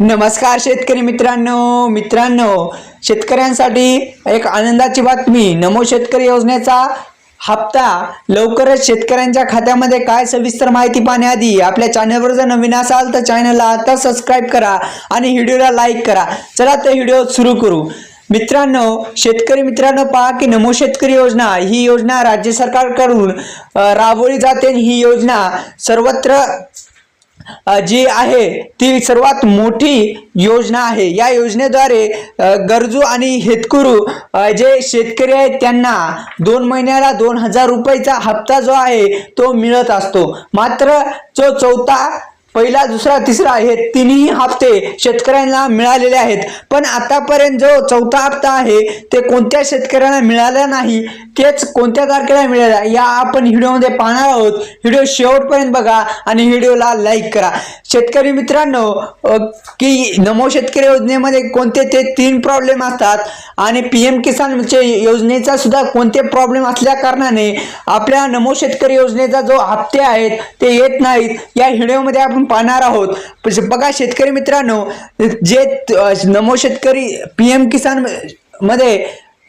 नमस्कार शेतकरी मित्रांनो मित्रांनो शेतकऱ्यांसाठी एक आनंदाची बातमी. नमो शेतकरी योजनेचा हप्ता लवकरच शेतकऱ्यांच्या खात्यामध्ये काय सविस्तर माहिती पाहण्याआधी आपल्या चॅनलवर जर नवीन असाल तर चॅनलला आता सबस्क्राईब करा आणि व्हिडिओला लाईक करा. चला तर व्हिडिओ सुरू करू. मित्रांनो शेतकरी मित्रांनो पहा की नमो शेतकरी योजना ही योजना राज्य सरकारकडून राबवली जाते ही योजना सर्वत्र जी आहे ती सर्वात मोठी योजना आहे. या योजनेद्वारे गरजू आणि हेतकुरू जे शेतकरी आहेत त्यांना दोन महिन्याला दोन हजार रुपयाचा हप्ता जो आहे तो मिळत असतो. मात्र जो चौथा पहिला दुसरा तिसरा हे तिन्ही हप्ते शेतकऱ्यांना मिळालेले आहेत. पण आतापर्यंत जो चौथा हप्ता आहे ते कोणत्या शेतकऱ्यांना मिळाला नाही तेच कोणत्या तारखेला मिळाला या आपण व्हिडिओमध्ये पाहणार आहोत. व्हिडिओ शेवटपर्यंत बघा आणि व्हिडिओला लाईक करा. शेतकरी मित्रांनो की नमो शेतकरी योजनेमध्ये कोणते ते तीन प्रॉब्लेम असतात आणि पी एम किसानचे योजनेचा सुद्धा कोणते प्रॉब्लेम असल्या कारणाने आपल्या नमो शेतकरी योजनेचा जो हप्ते आहेत ते येत नाहीत. या व्हिडिओमध्ये आपण पाहणार आहोत. बघा शेतकरी मित्रांनो जे नमो शेतकरी पी एम किसानमध्ये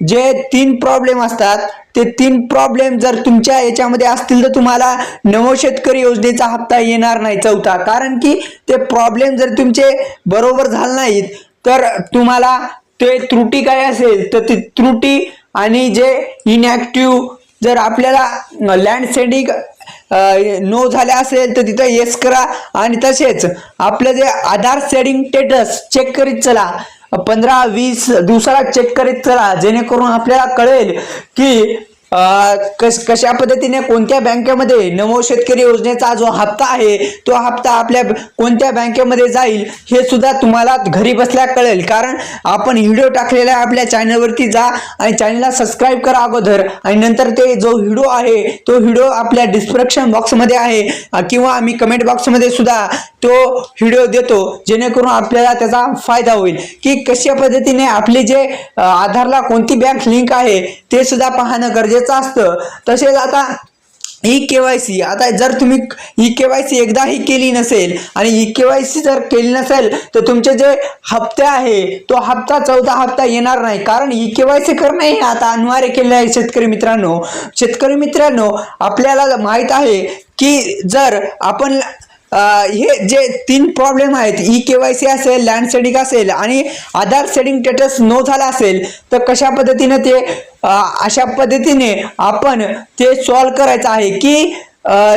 जे तीन प्रॉब्लेम असतात ते तीन प्रॉब्लेम जर तुमच्या याच्यामध्ये असतील तर तुम्हाला नवो शेतकरी योजनेचा हप्ता येणार नाही चौथा. कारण की ते प्रॉब्लेम जर तुमचे बरोबर झाले नाहीत तर तुम्हाला ते त्रुटी काय असेल तर ती त्रुटी आणि जे इनॅक्टिव्ह जर आपल्याला लँड सेंडिंग नो झाले असेल तर तिथं येस करा आणि तसेच आपलं जे आधार सेडिंग स्टेटस चेक करीत चला पंधरा वीस दिवसाला चेक करीत चला जेणेकरून आपल्याला कळेल की कश कशा पद्धतीने कोणत्या बँकेमध्ये नमो शेतकरी योजनेचा जो हप्ता आहे तो हप्ता आपल्या कोणत्या बँकेमध्ये जाईल हे सुद्धा तुम्हाला घरी बसल्या कळेल. कारण आपण व्हिडिओ टाकलेला आहे आपल्या चॅनलवरती जा आणि चॅनलला सबस्क्राईब करा अगोदर आणि नंतर ते जो व्हिडिओ आहे तो व्हिडिओ आपल्या डिस्क्रिप्शन बॉक्समध्ये आहे किंवा आम्ही कमेंट बॉक्समध्ये सुद्धा तो व्हिडिओ देतो जेणेकरून आपल्याला त्याचा फायदा होईल. की कशा पद्धतीने आपले जे आधारला कोणती बँक लिंक आहे ते सुद्धा पाहणं गरजेचं असतं. तसेच आता ई के वाय सी आता जर तुम्ही ई के वाय सी एकदाही केली नसेल आणि ई के वाय सी जर केली नसेल तर तुमचे जे हप्ते आहे तो हप्ता चौदा हप्ता येणार नाही. कारण ई के वाय सी करणं हे आता अनिवार्य केलेलं आहे शेतकरी मित्रांनो. शेतकरी मित्रांनो आपल्याला माहीत आहे की जर आपण हे जे तीन प्रॉब्लेम आहेत ई के वाय सी असेल लँड सेडिंग असेल आणि आधार सेडिंग स्टेटस नो झाला असेल तर कशा पद्धतीने ते अशा पद्धतीने आपण ते सॉल्व करायचं आहे की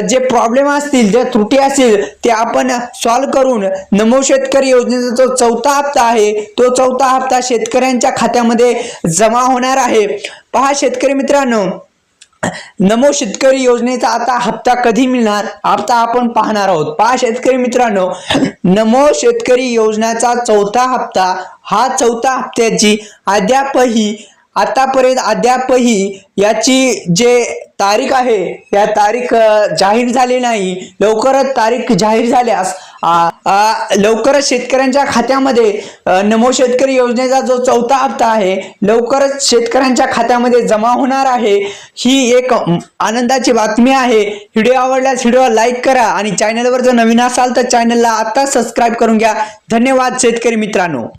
जे प्रॉब्लेम असतील ज्या त्रुटी असतील ते आपण सॉल्व करून नमो शेतकरी योजनेचा जो चौथा हप्ता आहे तो चौथा हप्ता शेतकऱ्यांच्या खात्यामध्ये जमा होणार आहे. पहा शेतकरी मित्रांनो नमो शेतकरी योजनेचा आता हप्ता कधी मिळणार? आता आपण पाहणार आहोत. पहा शेतकरी मित्रांनो नमो शेतकरी योजनेचा चौथा हप्ता हा चौथा हप्त्याची अद्यापही आतापर्यंत अद्यापही याची जे तारीख आहे या तारीख जाहीर झाली नाही. लवकरच तारीख जाहीर झाल्यास लवकरच शेतकऱ्यांच्या खात्यामध्ये नमो शेतकरी योजनेचा जो चौथा हप्ता आहे लवकरच शेतकऱ्यांच्या खात्यामध्ये जमा होणार आहे. ही एक आनंदाची बातमी आहे. व्हिडिओ आवडल्यास व्हिडिओ लाईक करा आणि चॅनलवर जर नवीन असाल तर चॅनलला आता सबस्क्राईब करून घ्या. धन्यवाद शेतकरी मित्रांनो.